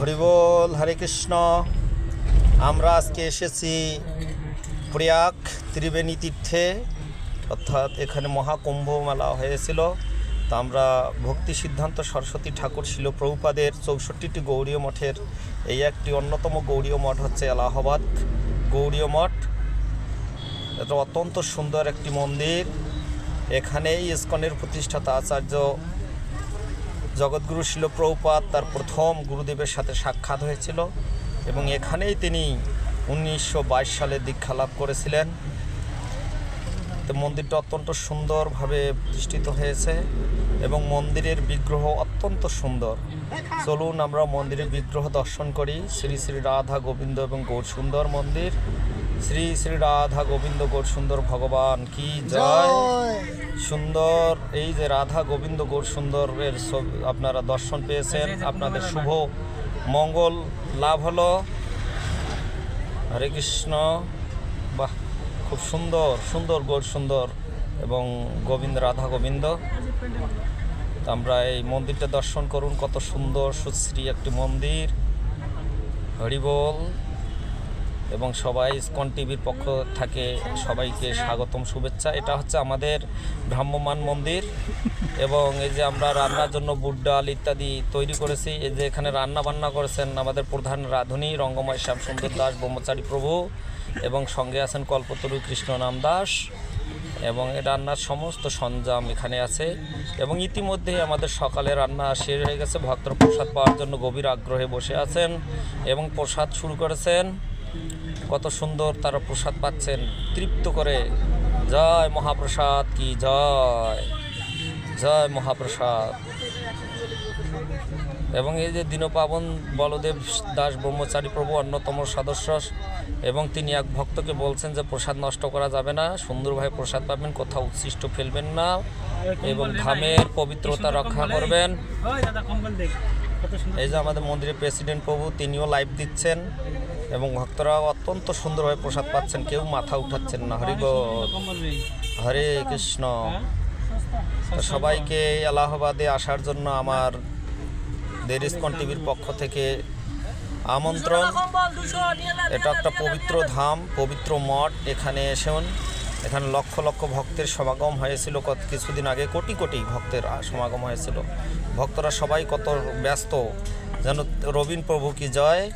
হরিবল, হরে কৃষ্ণ। আমরা আজকে এসেছি প্রয়াগ ত্রিবেণী তীর্থে, অর্থাৎ এখানে মহাকুম্ভ মেলা হয়েছিল। তা আমরা ভক্তি সিদ্ধান্ত সরস্বতী ঠাকুর ছিল প্রভুপাদের চৌষট্টিটি গৌরীয় মঠের এই একটি অন্যতম গৌরীয় মঠ হচ্ছে এলাহাবাদ গৌরীয় মঠ। এটা অত্যন্ত সুন্দর একটি মন্দির। এখানেই ইস্কনের প্রতিষ্ঠাতা আচার্য জগৎগুরু শিল প্রভুপাত তার প্রথম গুরুদেবের সাথে সাক্ষাৎ হয়েছিল এবং এখানেই তিনি উনিশশো বাইশ সালে দীক্ষা লাভ করেছিলেন। তো মন্দিরটা অত্যন্ত সুন্দরভাবে প্রতিষ্ঠিত হয়েছে এবং মন্দিরের বিগ্রহ অত্যন্ত সুন্দর। চলুন আমরা মন্দিরের বিগ্রহ দর্শন করি। শ্রী শ্রী রাধা গোবিন্দ এবং গৌর সুন্দর মন্দির। শ্রী শ্রী রাধা গোবিন্দ গৌর সুন্দর ভগবান কি জয়। সুন্দর এই যে রাধা গোবিন্দ গৌর সুন্দরের আপনারা দর্শন পেয়েছেন আপনাদের শুভ মঙ্গল লাভ হলো। হরে কৃষ্ণ বাহ খুব সুন্দর সুন্দর গৌর সুন্দর এবং গোবিন্দ রাধা গোবিন্দ। তো আমরা এই মন্দিরটা দর্শন করুন কত সুন্দর সুশ্রী একটি মন্দির। হরিবোল। এবং সবাই স্কন টিভির পক্ষ থেকে সবাইকে স্বাগতম, শুভেচ্ছা। এটা হচ্ছে আমাদের ভ্রাম্যমান মন্দির এবং এই যে আমরা রান্নার জন্য বুট ডাল ইত্যাদি তৈরি করেছি, এই যে এখানে রান্না বান্না করেছেন আমাদের প্রধান রাধুনী রঙ্গময় শ্যাম সুন্দর দাস, ব্রহ্মচারী প্রভু এবং সঙ্গে আছেন কল্পতরু কৃষ্ণ নাম দাস এবং রান্নার সমস্ত সরঞ্জাম এখানে আছে এবং ইতিমধ্যেই আমাদের সকালে রান্না শেষ হয়ে গেছে। ভক্তরা প্রসাদ পাওয়ার জন্য গভীর আগ্রহে বসে আছেন এবং প্রসাদ শুরু করেছেন। কত সুন্দর তারা প্রসাদ পাচ্ছেন, তৃপ্ত করে। জয় মহাপ্রসাদ কি জয়? জয় মহাপ্রসাদ। এবং এই যে দীনপাবন বলদেব দাস ব্রহ্মচারী প্রভু অন্যতম সদস্য এবং তিনি এক ভক্তকে বলছেন যে প্রসাদ নষ্ট করা যাবে না, সুন্দরভাবে প্রসাদ পাবেন, কোথাও উচ্ছিষ্ট ফেলবেন না এবং ধামের পবিত্রতা রক্ষা করবেন। এই যে আমাদের মন্দিরের প্রেসিডেন্ট প্রভু, তিনিও লাইভ দিচ্ছেন। এবং ভক্তরা অত্যন্ত সুন্দরভাবে প্রসাদ পাচ্ছেন, কেউ মাথা উঠাচ্ছেন না। হরি বল। কম্বল নেই হরে কৃষ্ণ। সবাইকে এলাহাবাদে আসার জন্য আমার দেরিসকন টিভির পক্ষ থেকে আমন্ত্রণ। এটা একটা পবিত্র ধাম, পবিত্র মঠ। এখানে এসেন এখানে লক্ষ লক্ষ ভক্তের সমাগম হয়েছিল। কত কিছুদিন আগে কোটি কোটি ভক্তের সমাগম হয়েছিল। ভক্তরা সবাই কত ব্যস্ত। যেন রবীন প্রভু কি জয়।